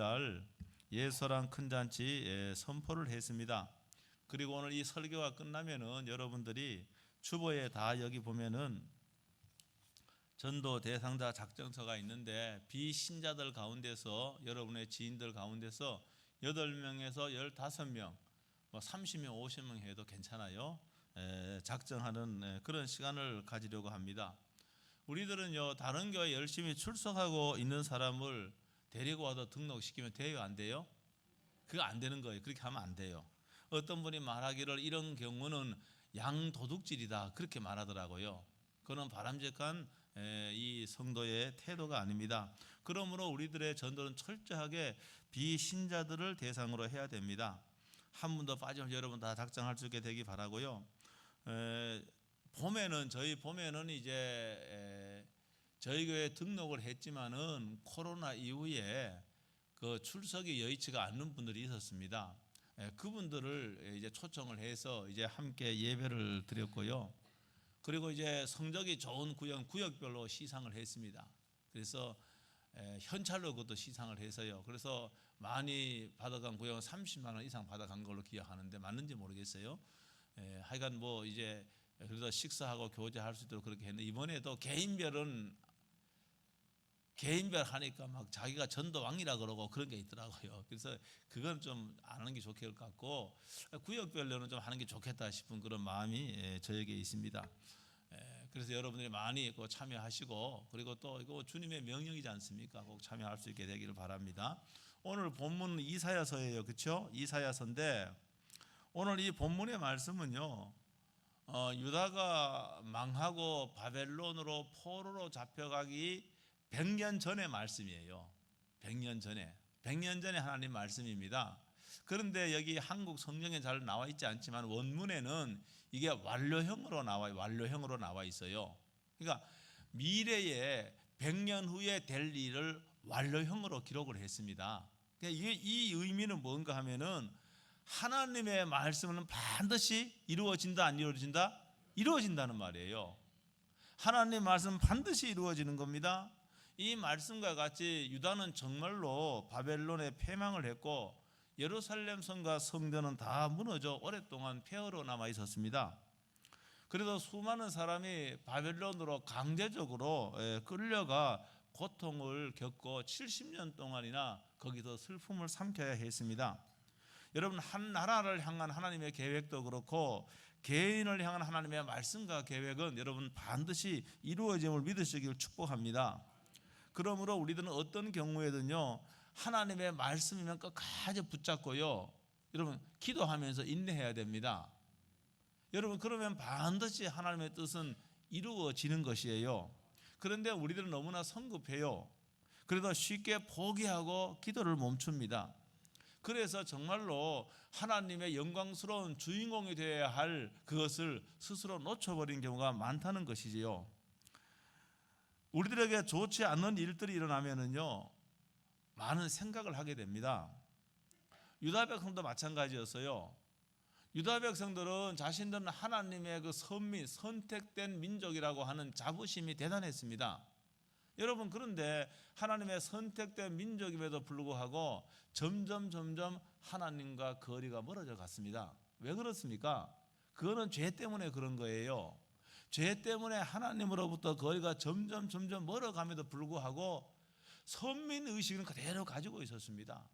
날 예설한 큰 잔치 예, 선포를 했습니다. 그리고 오늘 이 설교가 끝나면은 여러분들이 주보에 다 여기 보면은 전도 대상자 작정서가 있는데 비신자들 가운데서 여러분의 지인들 가운데서 8명에서 15명 뭐 30명 50명 해도 괜찮아요. 에, 작정하는 에, 그런 시간을 가지려고 합니다. 우리들은요 다른 교회 열심히 출석하고 있는 사람을 데리고 와서 등록시키면 돼요 안 돼요? 그거 안 되는 거예요. 그렇게 하면 안 돼요. 어떤 분이 말하기를 이런 경우는 양도둑질이다 그렇게 말하더라고요. 그는 바람직한 에, 이 성도의 태도가 아닙니다. 그러므로 우리들의 전도는 철저하게 비신자들을 대상으로 해야 됩니다. 한 분도 빠지면 여러분 다 작정할 수 있게 되기 바라고요. 에, 봄에는 저희 봄에는 이제 에, 저희 교회 등록을 했지만은 코로나 이후에 그 출석이 여의치가 않는 분들이 있었습니다. 에, 그분들을 이제 초청을 해서 이제 함께 예배를 드렸고요. 그리고 이제 성적이 좋은 구역 구역별로 시상을 했습니다. 그래서 에, 현찰로 그것도 시상을 해서요. 그래서 많이 받아간 구역은 30만 원 이상 받아간 걸로 기억하는데 맞는지 모르겠어요. 에, 하여간 뭐 이제 그래서 식사하고 교제할 수 있도록 그렇게 했는데 이번에도 개인별은 개인별 하니까 막 자기가 전도왕이라 그러고 그런 게 있더라고요. 그래서 그건 좀 안 하는 게 좋을 것 같고 구역별로는 좀 하는 게 좋겠다 싶은 그런 마음이 예, 저에게 있습니다. 예, 그래서 여러분들이 많이 그 참여하시고 그리고 또 이거 주님의 명령이지 않습니까? 꼭 참여할 수 있게 되기를 바랍니다. 오늘 본문 이사야서예요, 그렇죠? 이사야서인데 오늘 이 본문의 말씀은요. 어, 유다가 망하고 바벨론으로 포로로 잡혀가기 100년 전의 말씀이에요. 100년 전에. 100년 전에 하나님 말씀입니다. 그런데 여기 한국 성경에 잘 나와 있지 않지만 원문에는 이게 완료형으로 나와요. 완료형으로 나와 있어요. 그러니까 미래에 100년 후에 될 일을 완료형으로 기록을 했습니다. 그러니까 이 의미는 뭔가 하면은 하나님의 말씀은 반드시 이루어진다 안 이루어진다? 이루어진다는 말이에요. 하나님 말씀 반드시 이루어지는 겁니다. 이 말씀과 같이 유다는 정말로 바벨론에 패망을 했고 예루살렘 성과 성전은 다 무너져 오랫동안 폐허로 남아 있었습니다. 그래서 수많은 사람이 바벨론으로 강제적으로 예, 끌려가 고통을 겪고 70년 동안이나 거기서 슬픔을 삼켜야 했습니다. 여러분 한 나라를 향한 하나님의 계획도 그렇고 개인을 향한 하나님의 말씀과 계획은 여러분 반드시 이루어짐을 믿으시길 축복합니다. 그러므로 우리들은 어떤 경우에든요 하나님의 말씀이면 끝까지 붙잡고요. 여러분 기도하면서 인내해야 됩니다. 여러분 그러면 반드시 하나님의 뜻은 이루어지는 것이에요. 그런데 우리들은 너무나 성급해요. 그래도 쉽게 포기하고 기도를 멈춥니다. 그래서 정말로 하나님의 영광스러운 주인공이 되어야 할 그것을 스스로 놓쳐버린 경우가 많다는 것이지요. 우리들에게 좋지 않는 일들이 일어나면은요, 많은 생각을 하게 됩니다. 유다 백성도 마찬가지였어요. 유다 백성들은 자신들은 하나님의 그 선민, 선택된 민족이라고 하는 자부심이 대단했습니다. 여러분 그런데 하나님의 선택된 민족임에도 불구하고 점점 점점 하나님과 거리가 멀어져 갔습니다. 왜 그렇습니까? 그거는 죄 때문에 그런 거예요. 죄 때문에 하나님으로부터 거리가 점점 점점 멀어감에도 불구하고 선민 의식은 그대로 가지고 있었습니다.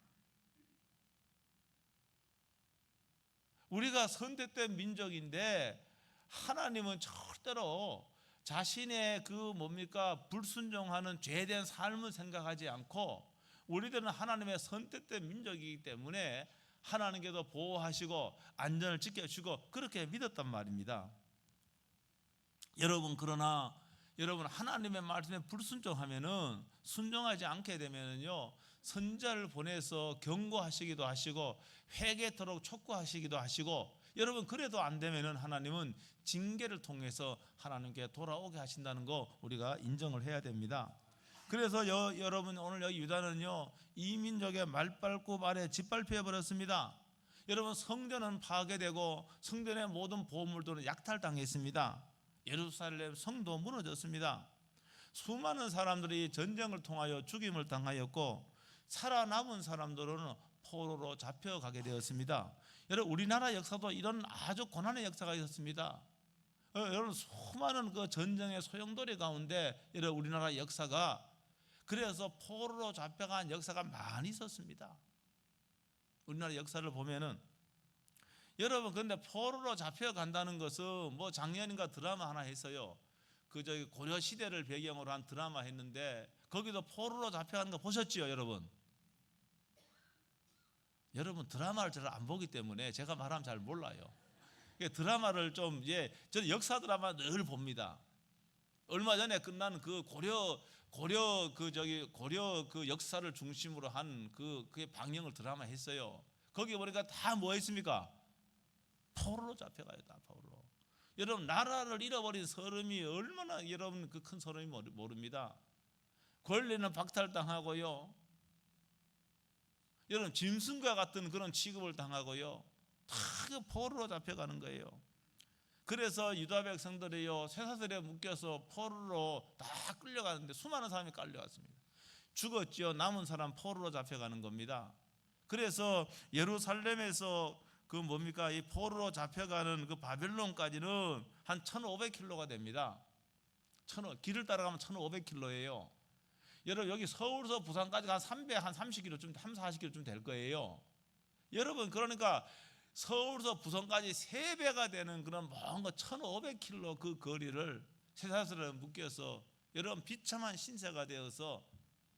우리가 선택된 민족인데 하나님은 절대로 자신의 그 뭡니까 불순종하는 죄된 삶을 생각하지 않고 우리들은 하나님의 선택된 민족이기 때문에 하나님께도 보호하시고 안전을 지켜주고 그렇게 믿었단 말입니다. 여러분 그러나 여러분 하나님의 말씀에 불순종하면은 순종하지 않게 되면은요 선자를 보내서 경고하시기도 하시고 회개토록 촉구하시기도 하시고 여러분 그래도 안 되면은 하나님은 징계를 통해서 하나님께 돌아오게 하신다는 거 우리가 인정을 해야 됩니다. 그래서 여, 여러분 오늘 여기 유다는요 이 민족의 말발굽 아래 짓밟혀 버렸습니다. 여러분 성전은 파괴되고 성전의 모든 보물들은 약탈당했습니다. 예루살렘 성도 무너졌습니다. 수많은 사람들이 전쟁을 통하여 죽임을 당하였고 살아남은 사람들은 포로로 잡혀가게 되었습니다. 여러분 우리나라 역사도 이런 아주 고난의 역사가 있었습니다. 어, 여러분 수많은 그 전쟁의 소용돌이 가운데 여러분 우리나라 역사가 그래서 포로로 잡혀간 역사가 많이 있었습니다. 우리나라 역사를 보면은 여러분 근데 포로로 잡혀간다는 것은 뭐 작년인가 드라마 하나 했어요. 그 저기 고려 시대를 배경으로 한 드라마 했는데 거기도 포로로 잡혀가는 거 보셨지요, 여러분? 여러분 드라마를 잘 안 보기 때문에 제가 말하면 잘 몰라요. 드라마를 좀 예, 저는 역사 드라마 늘 봅니다. 얼마 전에 끝난 그 고려 고려 그 저기 고려 그 역사를 중심으로 한 그 그의 방영을 드라마 했어요. 거기 보니까 다 뭐 했습니까? 포로로 잡혀가요, 다 포로로. 여러분 나라를 잃어버린 서름이 얼마나 여러분 그 큰 서름이 모릅니다. 권리는 박탈당하고요. 여러분 짐승과 같은 그런 취급을 당하고요. 다그 포로로 잡혀가는 거예요. 그래서 유다 백성들이요 쇠사슬에 묶여서 포로로 다 끌려가는데 수많은 사람이 끌려갔습니다. 죽었지요. 남은 사람 포로로 잡혀가는 겁니다. 그래서 예루살렘에서 그 뭡니까 이 포로로 잡혀가는 그 바벨론까지는 한 1,500킬로가 됩니다. 1,500 길을 따라가면 1,500킬로예요. 여러분 여기 서울서 부산까지 한 300, 한 30km쯤, 3, 40km쯤 될 거예요. 여러분 그러니까 서울서 부산까지 3배가 되는 그런 뭔가 1,500km 그 거리를 쇠사슬에 묶여서 여러분 비참한 신세가 되어서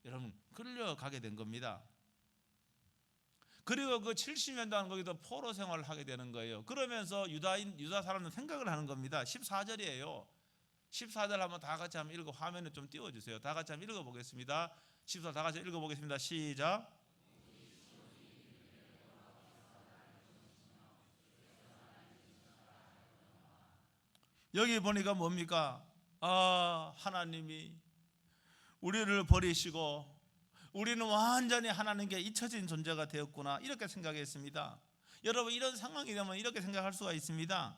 여러분 끌려가게 된 겁니다. 그리고 그 70년 동안 거기서 포로 생활을 하게 되는 거예요. 그러면서 유다인 유다 사람은 생각을 하는 겁니다. 14절이에요. 14절 한번 다 같이 한번 읽어 화면에 좀 띄워 주세요. 다 같이 한번 읽어 보겠습니다. 14다 같이 읽어 보겠습니다. 시작. 여기 보니까 뭡니까? 아, 하나님이 우리를 버리시고 우리는 완전히 하나님께 잊혀진 존재가 되었구나. 이렇게 생각했습니다. 여러분 이런 상황이 되면 이렇게 생각할 수가 있습니다.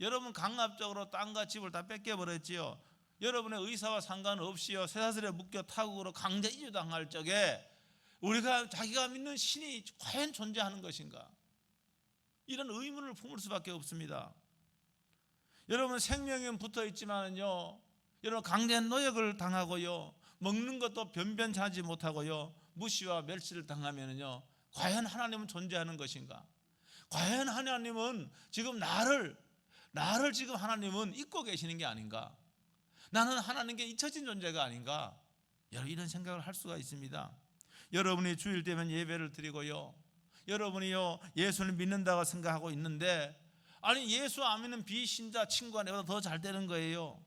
여러분 강압적으로 땅과 집을 다 뺏겨 버렸지요. 여러분의 의사와 상관없이요. 쇠사슬에 묶여 타국으로 강제 이주당할 적에 우리가 자기가 믿는 신이 과연 존재하는 것인가? 이런 의문을 품을 수밖에 없습니다. 여러분 생명은 붙어 있지만은요. 여러분 강제 노역을 당하고요. 먹는 것도 변변찮지 못하고요. 무시와 멸시를 당하면은요. 과연 하나님은 존재하는 것인가? 과연 하나님은 지금 나를 나를 지금 하나님은 잊고 계시는 게 아닌가? 나는 하나님께 잊혀진 존재가 아닌가? 여러분 이런 생각을 할 수가 있습니다. 여러분이 주일 되면 예배를 드리고요. 여러분이요 예수를 믿는다고 생각하고 있는데 아니 예수 안 믿는 비신자 친구가 내보다 더 잘 되는 거예요.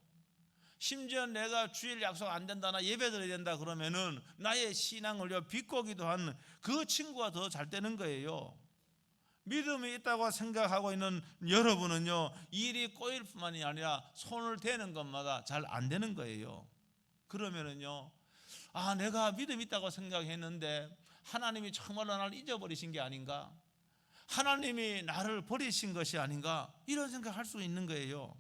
심지어 내가 주일 약속 안 된다 나 예배 드려야 된다 그러면은 나의 신앙을 비꼬기도 한 그 친구가 더 잘 되는 거예요. 믿음이 있다고 생각하고 있는 여러분은요 일이 꼬일 뿐만이 아니라 손을 대는 것마다 잘 안 되는 거예요. 그러면은요 아 내가 믿음 있다고 생각했는데 하나님이 정말로 나를 잊어버리신 게 아닌가? 하나님이 나를 버리신 것이 아닌가? 이런 생각할 수 있는 거예요.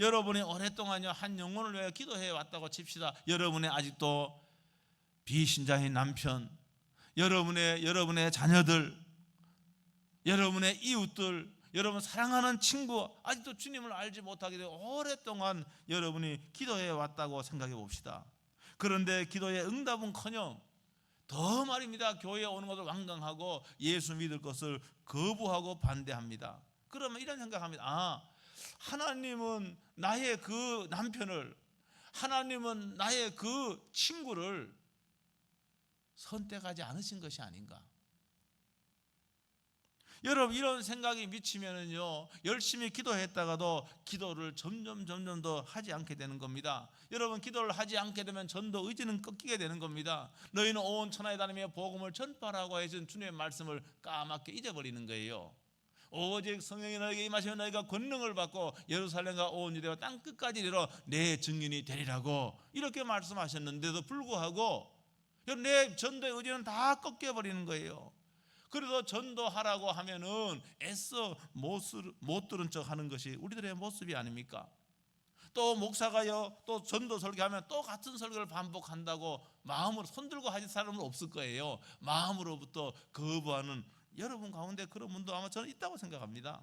여러분이 오랫동안요 한 영혼을 위해 기도해 왔다고 칩시다. 여러분의 아직도 비신자인 남편, 여러분의 여러분의 자녀들, 여러분의 이웃들, 여러분 사랑하는 친구 아직도 주님을 알지 못하게 되고 오랫동안 여러분이 기도해 왔다고 생각해 봅시다. 그런데 기도의 응답은커녕 더 말입니다. 교회에 오는 것을 완강하고 예수 믿을 것을 거부하고 반대합니다. 그러면 이런 생각합니다. 아, 하나님은 나의 그 남편을 하나님은 나의 그 친구를 선택하지 않으신 것이 아닌가? 여러분 이런 생각이 미치면은요 열심히 기도했다가도 기도를 점점 점점 더 하지 않게 되는 겁니다. 여러분 기도를 하지 않게 되면 전도 의지는 꺾이게 되는 겁니다. 너희는 온 천하에 다니며 복음을 전파하고 하신 주님의 말씀을 까맣게 잊어버리는 거예요. 오직 성령이 너에게 임하시면 너희가 권능을 받고 예루살렘과 온 유대와 땅 끝까지 이르러 내 증인이 되리라고 이렇게 말씀하셨는데도 불구하고 내 전도의 의지는 다 꺾여 버리는 거예요. 그래서 전도하라고 하면은 애써 못, 못 들은 척 하는 것이 우리들의 모습이 아닙니까? 또 목사가요 또 전도 설교하면 또 같은 설교를 반복한다고 마음으로 손들고 하실 사람은 없을 거예요. 마음으로부터 거부하는 여러분 가운데 그런 분도 아마 저는 있다고 생각합니다.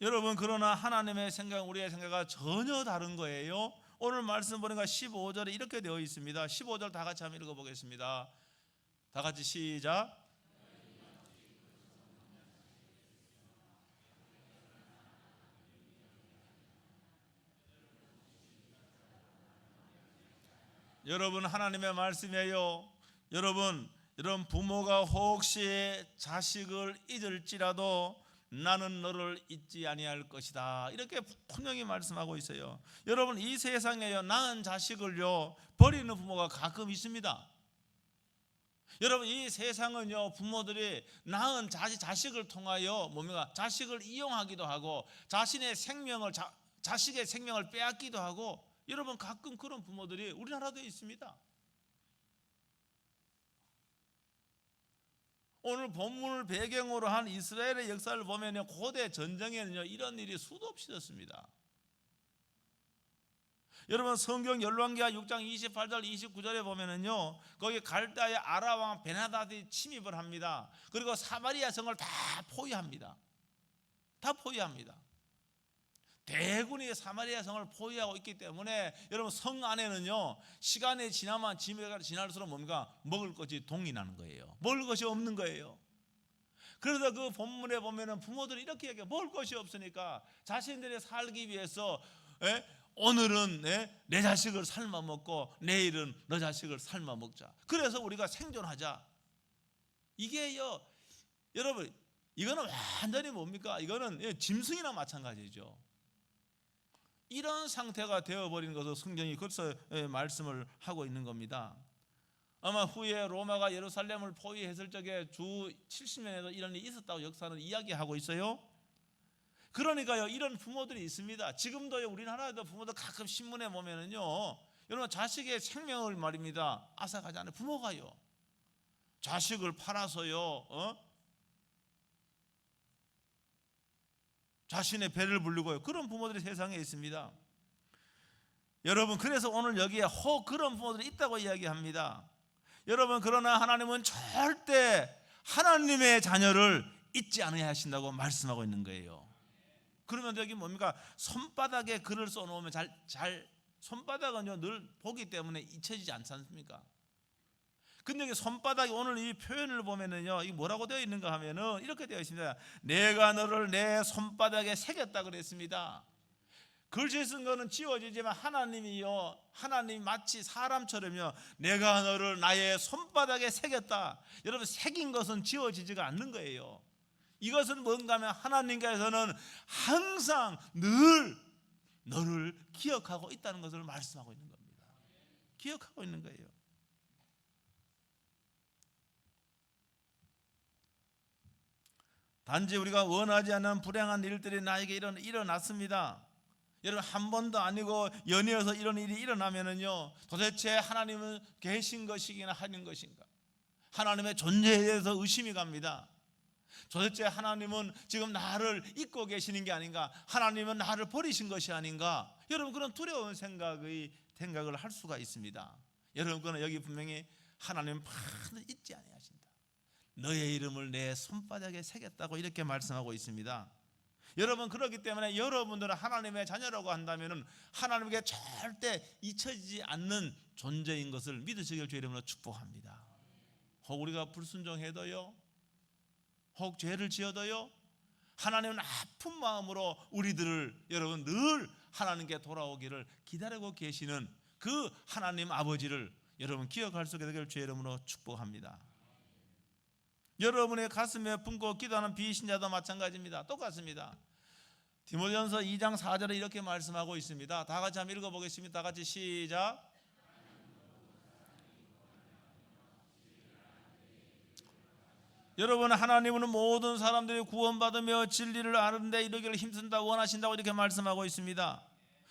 여러분 그러나 하나님의 생각 우리의 생각과 전혀 다른 거예요. 오늘 말씀 보니까 15절에 이렇게 되어 있습니다. 15절 다 같이 한번 읽어 보겠습니다. 다 같이 시작. 여러분 하나님의 말씀이에요. 여러분 여러분 부모가 혹시 자식을 잊을지라도 나는 너를 잊지 아니할 것이다. 이렇게 분명히 말씀하고 있어요. 여러분 이 세상에요 낳은 자식을요 버리는 부모가 가끔 있습니다. 여러분 이 세상은요 부모들이 낳은 자식 자식을 통하여 뭡니까 자식을 이용하기도 하고 자신의 생명을 자, 자식의 생명을 빼앗기도 하고 여러분 가끔 그런 부모들이 우리나라도 있습니다. 오늘 본문을 배경으로 한 이스라엘의 역사를 보면요 고대 전쟁에는요 이런 일이 수도 없이 있었습니다. 여러분 성경 열왕기하 6장 28절 29절에 보면은요 거기 갈다의 아라 왕 베나다디 침입을 합니다. 그리고 사마리아 성을 다 포위합니다. 다 포위합니다. 대군이 사마리아 성을 포위하고 있기 때문에 여러분 성 안에는요 시간이 지나면 지날수록 뭡니까 먹을 것이 동이 나는 거예요. 먹을 것이 없는 거예요. 그래서 그 본문에 보면은 부모들이 이렇게 얘기해 먹을 것이 없으니까 자신들이 살기 위해서 에? 오늘은 에? 내 자식을 삶아 먹고 내일은 너 자식을 삶아 먹자. 그래서 우리가 생존하자. 이게요 여러분 이거는 완전히 뭡니까? 이거는 예, 짐승이나 마찬가지죠. 이런 상태가 되어버린 것을 성경이 그래서 말씀을 하고 있는 겁니다. 아마 후에 로마가 예루살렘을 포위했을 적에 주 70년에도 이런 일이 있었다고 역사는 이야기하고 있어요. 그러니까요 이런 부모들이 있습니다. 지금도요 우리나라에도 부모들 가끔 신문에 보면은요 여러분 자식의 생명을 말입니다 앗아가지 않아요 부모가요 자식을 팔아서요 어? 자신의 배를 불리고요. 그런 부모들이 세상에 있습니다. 여러분 그래서 오늘 여기에 혹 그런 부모들이 있다고 이야기합니다. 여러분 그러나 하나님은 절대 하나님의 자녀를 잊지 않아야 하신다고 말씀하고 있는 거예요. 그러면 여기 뭡니까? 손바닥에 글을 써놓으면 잘, 잘 손바닥은요 늘 보기 때문에 잊혀지지 않지 않습니까? 근데 손바닥이 오늘 이 표현을 보면은요, 이 뭐라고 되어 있는가 하면은 이렇게 되어 있습니다. 내가 너를 내 손바닥에 새겼다 그랬습니다. 글씨 쓴 거는 지워지지만 하나님이요, 하나님 마치 사람처럼요, 내가 너를 나의 손바닥에 새겼다. 여러분, 새긴 것은 지워지지가 않는 거예요. 이것은 뭔가 하면 하나님께서는 항상 늘 너를 기억하고 있다는 것을 말씀하고 있는 겁니다. 기억하고 있는 거예요. 단지 우리가 원하지 않는 불행한 일들이 나에게 일어, 일어났습니다. 여러분 한 번도 아니고 연이어서 이런 일이 일어나면은요 도대체 하나님은 계신 것이기나 하는 것인가 하나님의 존재에 대해서 의심이 갑니다. 도대체 하나님은 지금 나를 잊고 계시는 게 아닌가? 하나님은 나를 버리신 것이 아닌가? 여러분 그런 두려운 생각의 생각을 할 수가 있습니다. 여러분 그는 여기 분명히 하나님 반드시 잊지 아니하신다. 너의 이름을 내 손바닥에 새겼다고 이렇게 말씀하고 있습니다. 여러분 그렇기 때문에 여러분들은 하나님의 자녀라고 한다면 하나님께 절대 잊혀지지 않는 존재인 것을 믿으시길 주 이름으로 축복합니다. 혹 우리가 불순종해도요, 혹 죄를 지어도요, 하나님은 아픈 마음으로 우리들을 여러분 늘 하나님께 돌아오기를 기다리고 계시는 그 하나님 아버지를 여러분 기억할 수 있게 되길 주 이름으로 축복합니다. 여러분의 가슴에 품고 기도하는 비신자도 마찬가지입니다. 똑같습니다. 디모데전서 2장 4절에 이렇게 말씀하고 있습니다. 다 같이 한번 읽어보겠습니다. 다 같이 시작. 여러분 하나님은 모든 사람들이 구원받으며 진리를 아는데 이르기를 힘쓴다 원하신다고 이렇게 말씀하고 있습니다.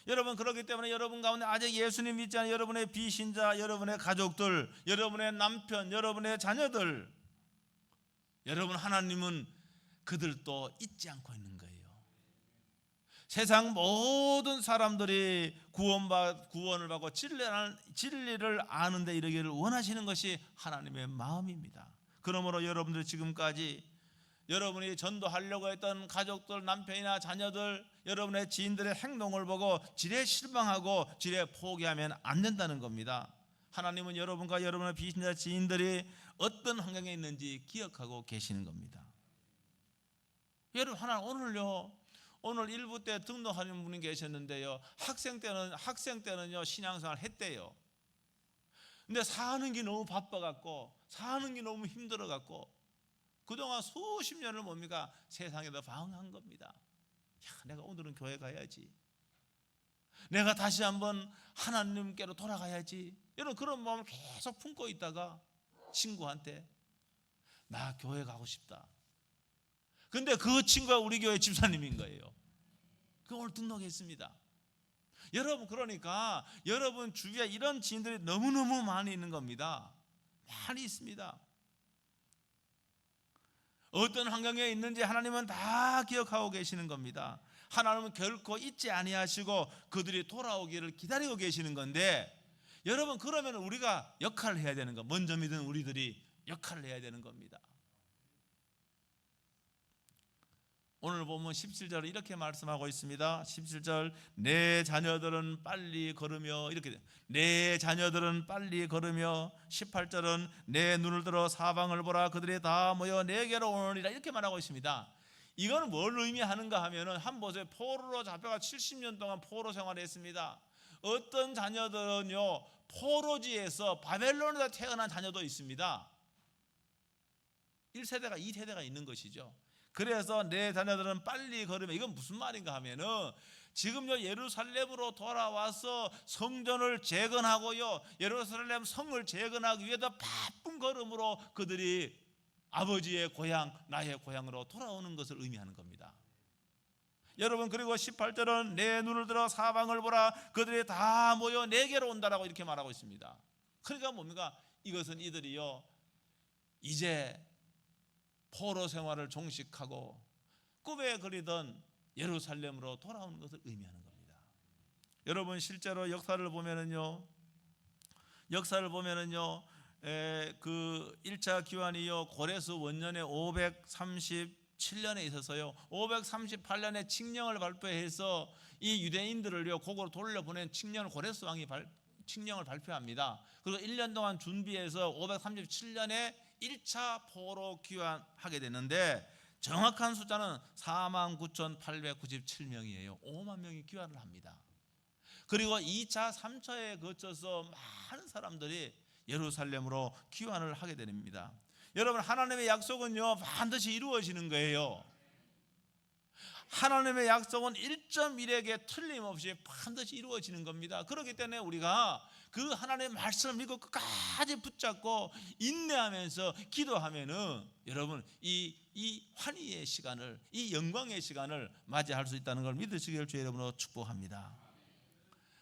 여러분 그렇기 때문에 여러분 가운데 아직 예수님 믿지 않은 여러분의 비신자, 여러분의 가족들, 여러분의 남편, 여러분의 자녀들 여러분 하나님은 그들도 잊지 않고 있는 거예요. 세상 모든 사람들이 구원받 구원을 받고 진리를, 진리를 아는데 이르기를 원하시는 것이 하나님의 마음입니다. 그러므로 여러분들 지금까지 여러분이 전도하려고 했던 가족들, 남편이나 자녀들, 여러분의 지인들의 행동을 보고 지레 실망하고 지레 포기하면 안 된다는 겁니다. 하나님은 여러분과 여러분의 비신자 지인들이 어떤 환경에 있는지 기억하고 계시는 겁니다. 여러분 하나 오늘요 오늘 일부 때 등록하는 분이 계셨는데요 학생 때는 학생 때는요 신앙생활 했대요. 근데 사는 게 너무 바빠갖고 사는 게 너무 힘들어갖고 그동안 수십 년을 뭡니까 세상에다 방황한 겁니다. 야, 내가 오늘은 교회 가야지. 내가 다시 한번 하나님께로 돌아가야지. 이런 그런 마음을 계속 품고 있다가 친구한테 나 교회 가고 싶다. 근데 그 친구가 우리 교회 집사님인 거예요. 그 오늘 등록했습니다. 여러분 그러니까 여러분 주위에 이런 지인들이 너무너무 많이 있는 겁니다. 많이 있습니다. 어떤 환경에 있는지 하나님은 다 기억하고 계시는 겁니다. 하나님은 결코 잊지 아니하시고 그들이 돌아오기를 기다리고 계시는 건데 여러분 그러면 우리가 역할을 해야 되는 거 먼저 믿은 우리들이 역할을 해야 되는 겁니다. 오늘 보면 17절에 이렇게 말씀하고 있습니다. 17절 내 자녀들은 빨리 걸으며 이렇게 돼. 내 자녀들은 빨리 걸으며 18절은 내 눈을 들어 사방을 보라 그들이 다 모여 내게로 오느니라 이렇게 말하고 있습니다. 이건 뭘 의미하는가 하면은 한 보세요. 포로로 잡혀가 70년 동안 포로 생활했습니다. 어떤 자녀들은요 포로지에서 바벨론에서 태어난 자녀도 있습니다. 1세대가 2세대가 있는 것이죠. 그래서 내 자녀들은 빨리 걸으면 이건 무슨 말인가 하면은 지금요 예루살렘으로 돌아와서 성전을 재건하고요 예루살렘 성을 재건하기 위해서 바쁜 걸음으로 그들이 아버지의 고향 나의 고향으로 돌아오는 것을 의미하는 겁니다. 여러분 그리고 18절은 내 눈을 들어 사방을 보라 그들이 다 모여 내게로 온다라고 이렇게 말하고 있습니다. 그러니까 뭡니까? 이것은 이들이요 이제 포로 생활을 종식하고 꿈에 그리던 예루살렘으로 돌아오는 것을 의미하는 겁니다. 여러분 실제로 역사를 보면은요. 역사를 보면은요. 에, 그 1차 기환이요. 고레스 원년에 537년에 있어서요. 538년에 칙령을 발표해서 이 유대인들을요. 고고로 돌려보낸 칙령을 고레스 왕이 발, 칙령을 발표합니다. 그리고 1년 동안 준비해서 537년에 1차 포로 귀환하게 되는데 정확한 숫자는 49,897명이에요. 5만 명이 귀환을 합니다. 그리고 2차, 3차에 거쳐서 많은 사람들이 예루살렘으로 귀환을 하게 됩니다. 여러분 하나님의 약속은요 반드시 이루어지는 거예요. 하나님의 약속은 1.1에게 틀림없이 반드시 이루어지는 겁니다. 그렇기 때문에 우리가 그 하나님의 말씀을 믿고 끝까지 붙잡고 인내하면서 기도하면은 여러분 이, 이 환희의 시간을 이 영광의 시간을 맞이할 수 있다는 걸 믿으시길 주 여러분으로 축복합니다.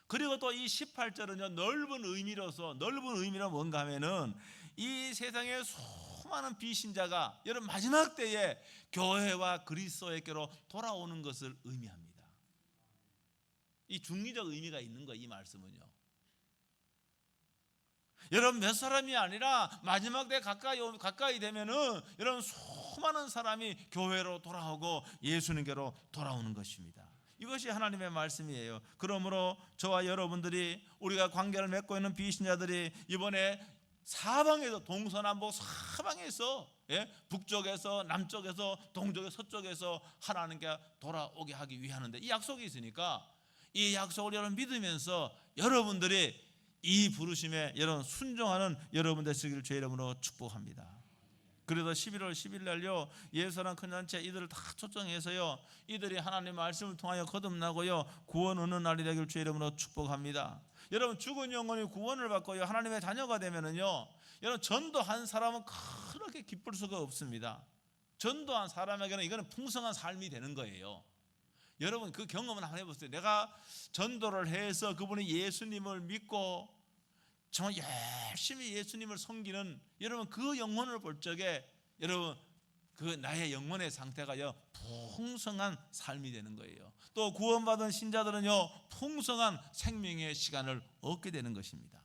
그리고 또 이 18절은요 넓은 의미로서 넓은 의미로 뭔가 하면은 이 세상에 수많은 비신자가 여러분 마지막 때에 교회와 그리스도에게로 돌아오는 것을 의미합니다. 이 중리적 의미가 있는 거이 말씀은요. 여러분 몇 사람이 아니라 마지막 때 가까이 가까이 되면은 여러분 수많은 사람이 교회로 돌아오고 예수님께로 돌아오는 것입니다. 이것이 하나님의 말씀이에요. 그러므로 저와 여러분들이 우리가 관계를 맺고 있는 비신자들이 이번에 사방에서 동서남북 사방에서 예? 북쪽에서 남쪽에서 동쪽에서 서쪽에서 하나님께 돌아오게 하기 위하는데 이 약속이 있으니까 이 약속을 여러분 믿으면서 여러분들이 이 부르심에 여러분 순종하는 여러분 되시기를 주의 이름으로 축복합니다. 그래서 11월 10일 날요 예수랑 큰 잔치 이들을 다 초청해서요 이들이 하나님 말씀을 통하여 거듭나고요 구원 얻는 날이 되기를 주의 이름으로 축복합니다. 여러분 죽은 영혼이 구원을 받고요 하나님의 자녀가 되면은요 여러분 전도한 사람은 그렇게 기쁠 수가 없습니다. 전도한 사람에게는 이거는 풍성한 삶이 되는 거예요. 여러분 그 경험을 한번 해보세요. 내가 전도를 해서 그분이 예수님을 믿고 정말 열심히 예수님을 섬기는 여러분 그 영혼을 볼 적에 여러분 그 나의 영혼의 상태가요 풍성한 삶이 되는 거예요. 또 구원받은 신자들은요 풍성한 생명의 시간을 얻게 되는 것입니다.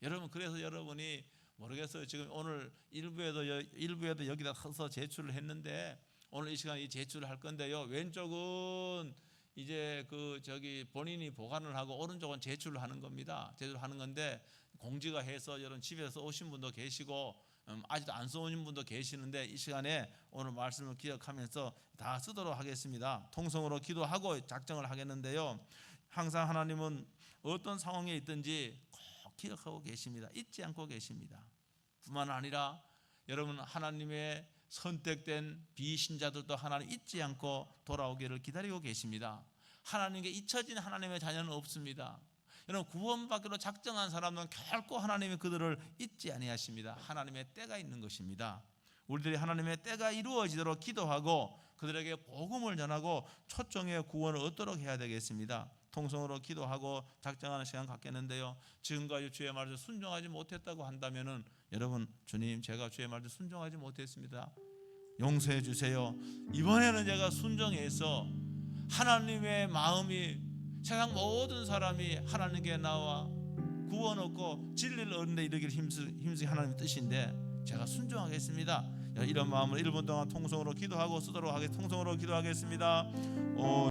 여러분 그래서 여러분이 모르겠어요. 지금 오늘 일부에도 여- 일부에도 여기다 서서 제출을 했는데 오늘 이 시간에 이 제출을 할 건데요. 왼쪽은 이제 그 저기 본인이 보관을 하고 오른쪽은 제출을 하는 겁니다. 제출하는 건데 공지가 해서 여러분 집에서 오신 분도 계시고 음, 아직도 안 써오신 분도 계시는데 이 시간에 오늘 말씀을 기억하면서 다 쓰도록 하겠습니다. 통성으로 기도하고 작정을 하겠는데요. 항상 하나님은 어떤 상황에 있든지 꼭 기억하고 계십니다. 잊지 않고 계십니다. 뿐만 아니라 여러분 하나님의 선택된 비신자들도 하나님 잊지 않고 돌아오기를 기다리고 계십니다. 하나님께 잊혀진 하나님의 자녀는 없습니다. 여러분 구원받기로 작정한 사람은 결코 하나님이 그들을 잊지 아니하십니다. 하나님의 때가 있는 것입니다. 우리들이 하나님의 때가 이루어지도록 기도하고 그들에게 복음을 전하고 초청의 구원을 얻도록 해야 되겠습니다. 통성으로 기도하고 작정하는 시간 갖겠는데요. 지금까지 주의 말을 순종하지 못했다고 한다면은 여러분 주님 제가 주의 말을 순종하지 못했습니다. 용서해 주세요. 이번에는 제가 순종해서 하나님의 마음이 세상 모든 사람이 하나님께 나와 구원 얻고 진리를 얻는데 이르기를 힘쓰 하나님의 뜻인데 제가 순종하겠습니다. 이런 마음으로 1분 동안 통성으로 기도하고 쓰도록 하겠 통성으로 기도하겠습니다. 오